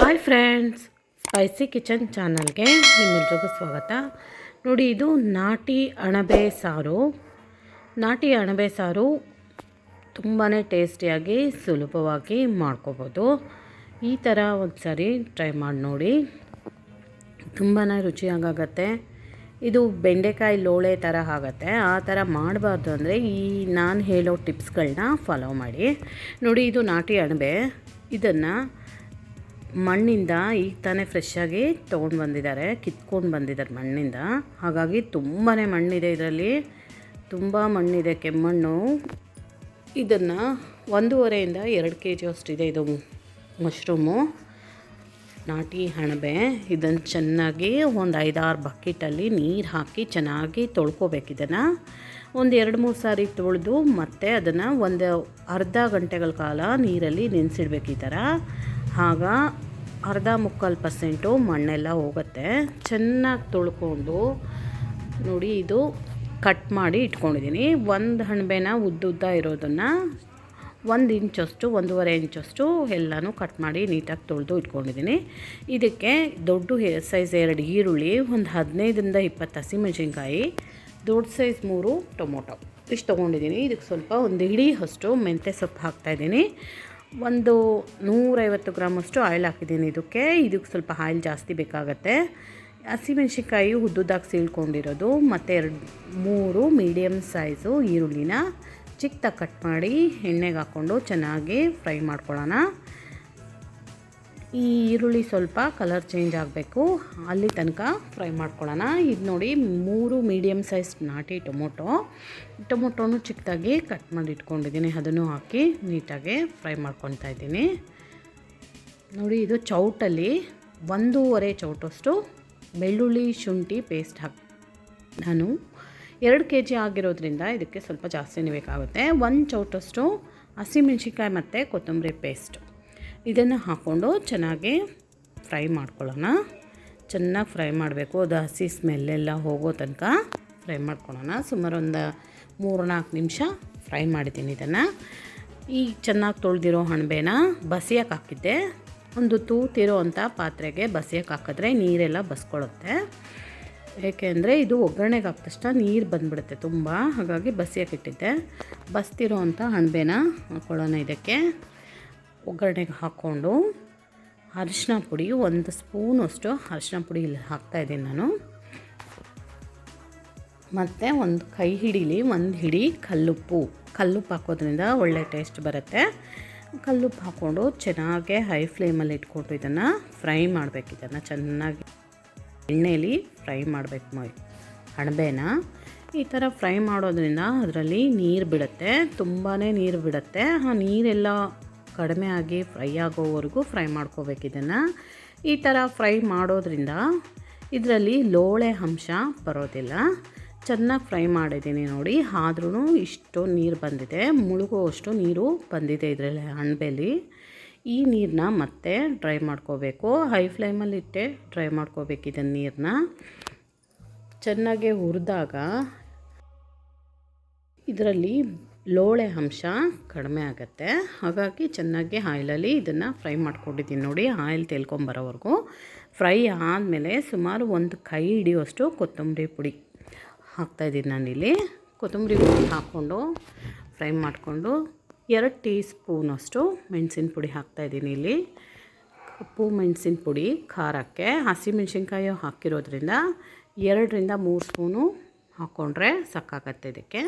Hi friends, spicy kitchen ಚಾನಲ್ಗೆ ನಿಮ್ಮೆಲ್ರಿಗೂ ಸ್ವಾಗತ. ನೋಡಿ, ಇದು ನಾಟಿ ಅಣಬೆ ಸಾರು. ನಾಟಿ ಅಣಬೆ ಸಾರು ತುಂಬಾ ಟೇಸ್ಟಿಯಾಗಿ, ಸುಲಭವಾಗಿ ಮಾಡ್ಕೋಬೋದು. ಈ ಥರ ಒಂದು ಸಾರಿ ಟ್ರೈ ಮಾಡಿ ನೋಡಿ. ತುಂಬಾ ರುಚಿಯಾಗತ್ತೆ ಇದು ಬೆಂಡೆಕಾಯಿ ಲೋಳೆ ಥರ ಆಗುತ್ತೆ. ಆ ಥರ ಮಾಡಬಾರ್ದು ಅಂದರೆ ಈ ನಾನು ಹೇಳೋ ಟಿಪ್ಸ್ಗಳನ್ನ ಫಾಲೋ ಮಾಡಿ. ನೋಡಿ, ಇದು ನಾಟಿ ಅಣಬೆ. ಇದನ್ನು ಮಣ್ಣಿಂದ ಈಗ ತಾನೇ ಫ್ರೆಶ್ಶಾಗಿ ತೊಗೊಂಡು ಬಂದಿದ್ದಾರೆ, ಕಿತ್ಕೊಂಡು ಬಂದಿದ್ದಾರೆ ಮಣ್ಣಿಂದ. ಹಾಗಾಗಿ ತುಂಬಾ ಮಣ್ಣಿದೆ ಇದರಲ್ಲಿ. ತುಂಬ ಮಣ್ಣಿದೆ ಕೆಮ್ಮಣ್ಣು. ಇದನ್ನು ಒಂದೂವರೆಯಿಂದ ಎರಡು ಕೆ ಜಿ ಅಷ್ಟಿದೆ ಇದು ಮಶ್ರೂಮು ನಾಟಿ ಅಣಬೆ ಇದನ್ನು ಚೆನ್ನಾಗಿ ಒಂದು ಐದಾರು ಬಕೆಟಲ್ಲಿ ನೀರು ಹಾಕಿ ಚೆನ್ನಾಗಿ ತೊಳ್ಕೊಬೇಕು ಇದನ್ನು. ಒಂದು ಎರಡು ಮೂರು ಸಾರಿ ತೊಳೆದು ಮತ್ತೆ ಅದನ್ನು ಒಂದು ಅರ್ಧ ಗಂಟೆಗಳ ಕಾಲ ನೀರಲ್ಲಿ ನೆನೆಸಿಡ್ಬೇಕು ಈ ಥರ ಆಗ ಅರ್ಧ ಮುಕ್ಕಾಲು ಪರ್ಸೆಂಟು ಮಣ್ಣೆಲ್ಲ ಹೋಗುತ್ತೆ. ಚೆನ್ನಾಗಿ ತೊಳ್ಕೊಂಡು ನೋಡಿ ಇದು ಕಟ್ ಮಾಡಿ ಇಟ್ಕೊಂಡಿದ್ದೀನಿ. ಒಂದು ಹಣಬೆನ ಉದ್ದುದ್ದ ಇರೋದನ್ನು ಒಂದು ಇಂಚಷ್ಟು, ಒಂದೂವರೆ ಇಂಚಷ್ಟು ಎಲ್ಲನೂ ಕಟ್ ಮಾಡಿ ನೀಟಾಗಿ ತೊಳೆದು ಇಟ್ಕೊಂಡಿದ್ದೀನಿ. ಇದಕ್ಕೆ ದೊಡ್ಡ ಸೈಜ್ ಎರಡು ಈರುಳ್ಳಿ, ಒಂದು ಹದಿನೈದರಿಂದ ಇಪ್ಪತ್ತು ಹಸಿಮೆಣಸಿನ್ಕಾಯಿ, ದೊಡ್ಡ ಸೈಜ್ ಮೂರು ಟೊಮೊಟೊ. ಇಷ್ಟು ತೊಗೊಂಡಿದ್ದೀನಿ. ಇದಕ್ಕೆ ಸ್ವಲ್ಪ ಒಂದು ಇಡೀ ಅಷ್ಟು ಮೆಂತ್ಯ ಸೊಪ್ಪು ಹಾಕ್ತಾಯಿದ್ದೀನಿ ಒಂದು ನೂರೈವತ್ತು ಗ್ರಾಮಷ್ಟು ಆಯಿಲ್ ಹಾಕಿದ್ದೀನಿ ಇದಕ್ಕೆ. ಇದಕ್ಕೆ ಸ್ವಲ್ಪ ಆಯಿಲ್ ಜಾಸ್ತಿ ಬೇಕಾಗತ್ತೆ. ಹಸಿಮೆಣ್ಸಿನ್ಕಾಯಿ ಉದ್ದುದಾಗಿ ಸೀಳ್ಕೊಂಡಿರೋದು. ಮತ್ತು ಎರಡು, ಮೂರು ಮೀಡಿಯಮ್ ಸೈಜು ಈರುಳ್ಳಿನ ಚಿಕ್ಕದಾಗಿ ಕಟ್ ಮಾಡಿ ಎಣ್ಣೆಗೆ ಹಾಕ್ಕೊಂಡು ಚೆನ್ನಾಗಿ ಫ್ರೈ ಮಾಡ್ಕೊಳ್ಳೋಣ. ಈ ಈರುಳ್ಳಿ ಸ್ವಲ್ಪ ಕಲರ್ ಚೇಂಜ್ ಆಗಬೇಕು. ಅಲ್ಲಿ ತನಕ ಫ್ರೈ ಮಾಡ್ಕೊಳ್ಳೋಣ. ಇದು ನೋಡಿ ಮೂರು ಮೀಡಿಯಮ್ ಸೈಜ್ ನಾಟಿ ಟೊಮೊಟೊ. ಟೊಮೊಟೊನು ಚಿಕ್ಕದಾಗಿ ಕಟ್ ಮಾಡಿ ಇಟ್ಕೊಂಡಿದ್ದೀನಿ. ಅದನ್ನು ಹಾಕಿ ನೀಟಾಗಿ ಫ್ರೈ ಮಾಡ್ಕೊತಾ ಇದ್ದೀನಿ. ನೋಡಿ, ಇದು ಚೌಟಲ್ಲಿ ಒಂದೂವರೆ ಚೌಟಷ್ಟು ಬೆಳ್ಳುಳ್ಳಿ ಶುಂಠಿ ಪೇಸ್ಟ್ ಹಾಕಿ, ನಾನು ಎರಡು ಕೆ ಜಿ ಆಗಿರೋದ್ರಿಂದ ಇದಕ್ಕೆ ಸ್ವಲ್ಪ ಜಾಸ್ತಿನೇ ಬೇಕಾಗುತ್ತೆ. ಒಂದು ಚೌಟಷ್ಟು ಹಸಿಮೆಣ್ಸಿನ್ಕಾಯಿ ಮತ್ತು ಕೊತ್ತಂಬರಿ ಪೇಸ್ಟ್. ಇದನ್ನು ಹಾಕ್ಕೊಂಡು ಚೆನ್ನಾಗಿ ಫ್ರೈ ಮಾಡ್ಕೊಳ್ಳೋಣ. ಚೆನ್ನಾಗಿ ಫ್ರೈ ಮಾಡಬೇಕು. ಅದು ಹಸಿ ಸ್ಮೆಲ್ಲೆಲ್ಲ ಹೋಗೋ ತನಕ ಫ್ರೈ ಮಾಡ್ಕೊಳ್ಳೋಣ. ಸುಮಾರು ಒಂದು ಮೂರು ನಾಲ್ಕು ನಿಮಿಷ ಫ್ರೈ ಮಾಡಿದ್ದೀನಿ ಇದನ್ನು. ಈಗ ಚೆನ್ನಾಗಿ ತೊಳೆದಿರೋ ಹಣಬೆನ ಬಸಿಯಕ್ಕೆ ಹಾಕಿದ್ದೆ. ಒಂದು ತೂತಿರೋ ಅಂಥ ಪಾತ್ರೆಗೆ ಬಸಿಯಕ್ಕೆ ಹಾಕಿದ್ರೆ ನೀರೆಲ್ಲ ಬಸ್ಕೊಳ್ಳುತ್ತೆ. ಏಕೆಂದರೆ ಇದು ಒಗ್ಗರಣೆಗೆ ಹಾಕಿದ ತಕ್ಷಣ ನೀರು ಬಂದುಬಿಡುತ್ತೆ ತುಂಬ. ಹಾಗಾಗಿ ಬಸಿಯಕ್ಕೆ ಇಟ್ಟಿದ್ದೆ. ಬಸ್ತಿರೋ ಅಂಥ ಹಣಬೆನ ಹಾಕ್ಕೊಳ್ಳೋಣ ಇದಕ್ಕೆ. ಒಗ್ಗರಣೆಗೆ ಹಾಕ್ಕೊಂಡು ಅರಿಶಿನ ಪುಡಿ ಒಂದು ಸ್ಪೂನಷ್ಟು ಅರಿಶಿನ ಪುಡಿ ಇಲ್ಲಿ ಹಾಕ್ತಾಯಿದ್ದೀನಿ ನಾನು. ಮತ್ತು ಒಂದು ಕೈ ಹಿಡೀಲಿ, ಒಂದು ಹಿಡಿ ಕಲ್ಲುಪ್ಪು. ಕಲ್ಲುಪ್ಪು ಹಾಕೋದ್ರಿಂದ ಒಳ್ಳೆ ಟೇಸ್ಟ್ ಬರುತ್ತೆ. ಕಲ್ಲುಪ್ಪು ಹಾಕ್ಕೊಂಡು ಚೆನ್ನಾಗೆ ಹೈ ಫ್ಲೇಮಲ್ಲಿ ಇಟ್ಕೊಂಡು ಇದನ್ನು ಫ್ರೈ ಮಾಡಬೇಕು, ಇದನ್ನು ಚೆನ್ನಾಗಿ ಎಣ್ಣೆಯಲ್ಲಿ ಫ್ರೈ ಮಾಡಬೇಕು ಅಣಬೆನ ಈ ಥರ ಫ್ರೈ ಮಾಡೋದ್ರಿಂದ ಅದರಲ್ಲಿ ನೀರು ಬಿಡುತ್ತೆ ತುಂಬಾ ನೀರು ಬಿಡುತ್ತೆ. ಆ ನೀರೆಲ್ಲ ಕಡಿಮೆ ಆಗಿ ಫ್ರೈ ಆಗೋವರೆಗೂ ಫ್ರೈ ಮಾಡ್ಕೋಬೇಕು ಇದನ್ನು. ಈ ಥರ ಫ್ರೈ ಮಾಡೋದ್ರಿಂದ ಇದರಲ್ಲಿ ಲೋಳೆ ಅಂಶ ಬರೋದಿಲ್ಲ. ಚೆನ್ನಾಗಿ ಫ್ರೈ ಮಾಡಿದ್ದೀನಿ ನೋಡಿ. ಆದ್ರೂ ಇಷ್ಟು ನೀರು ಬಂದಿದೆ. ಮುಳುಗುವಷ್ಟು ನೀರು ಬಂದಿದೆ ಇದರಲ್ಲಿ ಅಣಬೆಲಿ ಈ ನೀರನ್ನ ಮತ್ತೆ ಡ್ರೈ ಮಾಡ್ಕೋಬೇಕು. ಹೈ ಫ್ಲೇಮಲ್ಲಿ ಇಟ್ಟೆ ಡ್ರೈ ಮಾಡ್ಕೋಬೇಕು ಇದನ್ನು ನೀರನ್ನ. ಚೆನ್ನಾಗಿ ಹುರಿದಾಗ ಇದರಲ್ಲಿ ಲೋಳೆ ಅಂಶ ಕಡಿಮೆ ಆಗುತ್ತೆ. ಹಾಗಾಗಿ ಚೆನ್ನಾಗಿ ಆಯಿಲಲ್ಲಿ ಇದನ್ನು ಫ್ರೈ ಮಾಡ್ಕೊಂಡಿದ್ದೀನಿ ನೋಡಿ, ಆಯಿಲ್ ತೇಲ್ಕೊಂಬರೋವರೆಗೂ ಫ್ರೈ ಆದಮೇಲೆ ಸುಮಾರು ಒಂದು ಕೈ ಹಿಡಿಯುವಷ್ಟು ಕೊತ್ತಂಬರಿ ಪುಡಿ ಹಾಕ್ತಾಯಿದ್ದೀನಿ ನಾನಿಲ್ಲಿ. ಕೊತ್ತಂಬರಿ ಪುಡಿ ಹಾಕ್ಕೊಂಡು, ಫ್ರೈ ಮಾಡಿಕೊಂಡು ಎರಡು ಟೀ ಸ್ಪೂನಷ್ಟು ಮೆಣಸಿನ ಪುಡಿ ಹಾಕ್ತಾಯಿದ್ದೀನಿ ಇಲ್ಲಿ. ಕಪ್ಪು ಮೆಣಸಿನ ಪುಡಿ, ಖಾರಕ್ಕೆ. ಹಸಿಮೆಣ್ಸಿನ್ಕಾಯಿ ಹಾಕಿರೋದ್ರಿಂದ ಎರಡರಿಂದ ಮೂರು ಸ್ಪೂನು ಹಾಕ್ಕೊಂಡ್ರೆ ಸಾಕಾಗತ್ತೆ ಇದಕ್ಕೆ.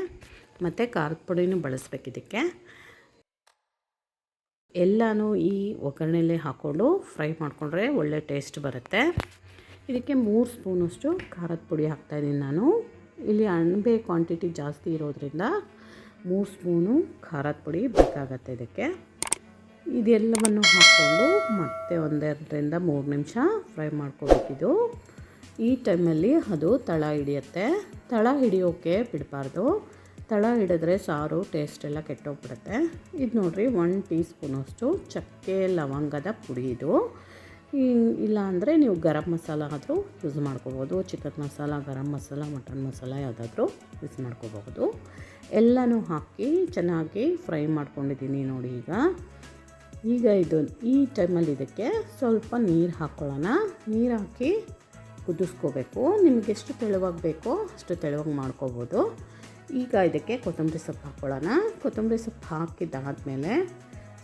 ಮತ್ತು ಖಾರದ ಪುಡಿನೂ ಬಳಸ್ಬೇಕು ಇದಕ್ಕೆ. ಎಲ್ಲನೂ ಈ ಒಗ್ಗರಣೆಯಲ್ಲಿ ಹಾಕ್ಕೊಂಡು ಫ್ರೈ ಮಾಡಿಕೊಂಡ್ರೆ ಒಳ್ಳೆ ಟೇಸ್ಟ್ ಬರುತ್ತೆ. ಇದಕ್ಕೆ ಮೂರು ಸ್ಪೂನಷ್ಟು ಖಾರದ ಪುಡಿ ಹಾಕ್ತಾಯಿದ್ದೀನಿ ನಾನು. ಇಲ್ಲಿ ಅಣಬೆ ಕ್ವಾಂಟಿಟಿ ಜಾಸ್ತಿ ಇರೋದ್ರಿಂದ ಮೂರು ಸ್ಪೂನು ಖಾರದ ಪುಡಿ ಬೇಕಾಗತ್ತೆ ಇದಕ್ಕೆ. ಇದೆಲ್ಲವನ್ನು ಹಾಕ್ಕೊಂಡು ಮತ್ತೆ ಒಂದೆರಡರಿಂದ ಮೂರು ನಿಮಿಷ ಫ್ರೈ ಮಾಡ್ಕೋಬೇಕಿದು ಈ ಟೈಮಲ್ಲಿ ಅದು ತಳ ಹಿಡಿಯುತ್ತೆ. ತಳ ಹಿಡಿಯೋಕ್ಕೆ ಬಿಡಬಾರ್ದು. ತಳ ಹಿಡಿದ್ರೆ ಸಾರು ಟೇಸ್ಟ್ ಎಲ್ಲ ಕೆಟ್ಟೋಗ್ಬಿಡುತ್ತೆ. ಇದು ನೋಡಿರಿ ಒನ್ ಟೀ ಸ್ಪೂನಷ್ಟು ಚಕ್ಕೆ ಲವಂಗದ ಪುಡಿ ಇದು. ಇಲ್ಲ ಅಂದರೆ ನೀವು ಗರಂ ಮಸಾಲ ಆದರೂ ಯೂಸ್ ಮಾಡ್ಕೋಬೋದು. ಚಿಕನ್ ಮಸಾಲ, ಗರಂ ಮಸಾಲ, ಮಟನ್ ಮಸಾಲ ಯಾವುದಾದ್ರೂ ಯೂಸ್ ಮಾಡ್ಕೋಬಹುದು. ಎಲ್ಲನೂ ಹಾಕಿ ಚೆನ್ನಾಗಿ ಫ್ರೈ ಮಾಡ್ಕೊಂಡಿದ್ದೀನಿ ನೋಡಿ ಈಗ. ಈಗ ಇದು, ಈ ಟೈಮಲ್ಲಿ ಇದಕ್ಕೆ ಸ್ವಲ್ಪ ನೀರು ಹಾಕ್ಕೊಳ್ಳೋಣ ನೀರು ಹಾಕಿ ಕುದಿಸ್ಕೋಬೇಕು. ನಿಮಗೆ ಎಷ್ಟು ತೆಳುವಾಗಿ ಬೇಕೋ ಅಷ್ಟು ತೆಳುವಾಗಿ ಮಾಡ್ಕೋಬೋದು. ಈಗ ಇದಕ್ಕೆ ಕೊತ್ತಂಬರಿ ಸೊಪ್ಪು ಹಾಕ್ಕೊಳ್ಳೋಣ. ಕೊತ್ತಂಬರಿ ಸೊಪ್ಪು ಹಾಕಿದ್ದಾದಮೇಲೆ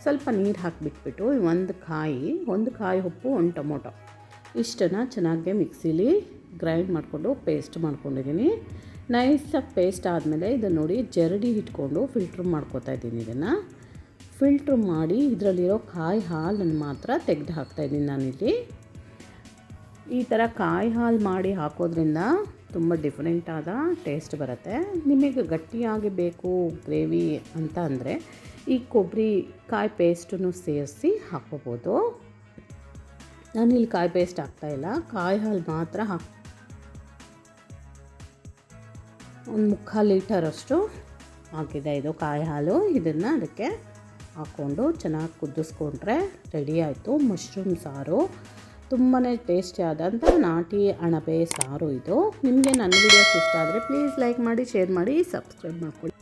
ಸ್ವಲ್ಪ ನೀರು ಹಾಕಿಬಿಟ್ಬಿಟ್ಟು ಒಂದು ಕಾಯಿ ಒಂದು ಕಾಯಿ ಉಪ್ಪು, ಒಂದು ಟೊಮೊಟೊ ಇಷ್ಟನ್ನು ಚೆನ್ನಾಗಿ ಮಿಕ್ಸಿಲಿ ಗ್ರೈಂಡ್ ಮಾಡಿಕೊಂಡು ಪೇಸ್ಟ್ ಮಾಡ್ಕೊಂಡಿದ್ದೀನಿ. ನೈಸಾಗಿ ಪೇಸ್ಟ್ ಆದಮೇಲೆ ಇದನ್ನು ನೋಡಿ ಜರಡಿ ಇಟ್ಕೊಂಡು ಫಿಲ್ಟ್ರ್ ಮಾಡ್ಕೋತಾ ಇದ್ದೀನಿ ಇದನ್ನು. ಫಿಲ್ಟ್ರ್ ಮಾಡಿ ಇದರಲ್ಲಿರೋ ಕಾಯಿ ಹಾಲನ್ನು ಮಾತ್ರ ತೆಗೆದು ಹಾಕ್ತಾಯಿದ್ದೀನಿ ನಾನಿಲ್ಲಿ. ಈ ಥರ ಕಾಯಿ ಹಾಲು ಮಾಡಿ ಹಾಕೋದ್ರಿಂದ ತುಂಬ ಡಿಫ್ರೆಂಟಾದ ಟೇಸ್ಟ್ ಬರುತ್ತೆ. ನಿಮಗೆ ಗಟ್ಟಿಯಾಗಿ ಬೇಕು ಗ್ರೇವಿ ಅಂತ ಅಂದರೆ ಈ ಕೊಬ್ಬರಿ ಕಾಯಿ ಪೇಸ್ಟನ್ನು ಸೇರಿಸಿ ಹಾಕ್ಕೋಬೋದು. ನಾನಿಲ್ಲಿ ಕಾಯಿ ಪೇಸ್ಟ್ ಹಾಕ್ತಾಯಿಲ್ಲ ಕಾಯಿ ಹಾಲು ಮಾತ್ರ ಹಾಕ್ ಒಂದು ಮುಕ್ಕಾಲು ಲೀಟರಷ್ಟು ಹಾಕಿದೆ ಇದು ಕಾಯಿ ಹಾಲು. ಇದನ್ನು ಅದಕ್ಕೆ ಹಾಕ್ಕೊಂಡು ಚೆನ್ನಾಗಿ ಕುದಿಸ್ಕೊಂಡ್ರೆ ರೆಡಿ ಆಯಿತು. ಮಶ್ರೂಮ್ ಸಾರು. ತುಂಬಾ ಟೇಸ್ಟಿಯಾದಂಥ ನಾಟಿ ಅಣಬೆ ಸಾರು ಇದು. ನಿಮಗೆ ನನ್ನ ವಿಡಿಯೋಸ್ ಇಷ್ಟ ಆದರೆ ಪ್ಲೀಸ್ ಲೈಕ್ ಮಾಡಿ ಶೇರ್ ಮಾಡಿ ಸಬ್ಸ್ಕ್ರೈಬ್ ಮಾಡ್ಕೊಳ್ಳಿ.